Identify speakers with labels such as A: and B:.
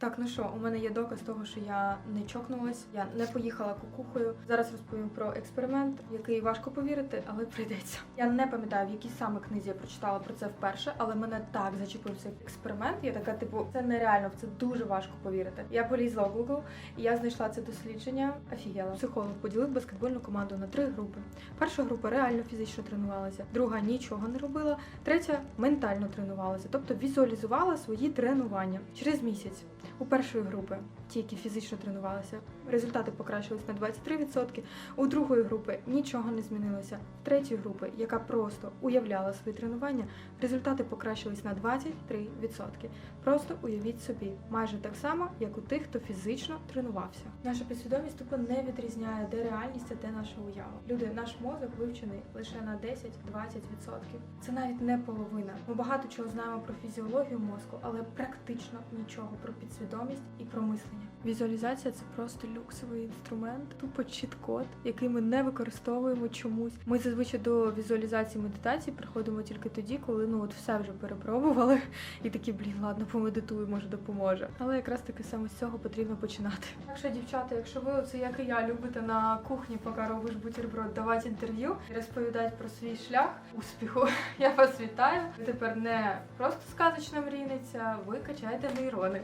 A: Так, ну що, у мене є доказ того, що я не чокнулась, я не поїхала кукухою. Зараз розповім про експеримент, який важко повірити, але прийдеться. Я не пам'ятаю, в якій саме книзі я прочитала про це вперше, але мене так зачепив цей експеримент. Я така, типу, це нереально, в це дуже важко повірити. Я полізла в Google, і я знайшла це дослідження. Офігела. Психолог поділив баскетбольну команду на три групи. Перша група реально фізично тренувалася, друга нічого не робила, третя ментально тренувалася, тобто візуалізувала свої тренування. Через місяць у першої групи, ті, які фізично тренувалися, результати покращились на 23%, у другої групи нічого не змінилося. В третьої групи, яка просто уявляла свої тренування, результати покращились на 23%. Просто уявіть собі, майже так само, як у тих, хто фізично тренувався. Наша підсвідомість тупо не відрізняє, де реальність, а де наша уява. Люди, наш мозок вивчений лише на 10-20%. Це навіть не половина. Ми багато чого знаємо про фізіологію мозку, але практично нічого про підсвідомість і про мислення. Візуалізація це просто люксовий інструмент, тупо чіт-код, який ми не використовуємо чомусь. Ми зазвичай до візуалізації медитації приходимо тільки тоді, коли ну от все вже перепробували, і такі, блін, ладно, помедитую, може допоможе. Але якраз таки саме з цього потрібно починати. Так що, дівчата, якщо ви це як і я любите на кухні, поки робиш бутерброд, давати інтерв'ю і розповідати про свій шлях успіху, я вас вітаю. Ви тепер не просто сказочна мрійниця, ви качаєте нейрони.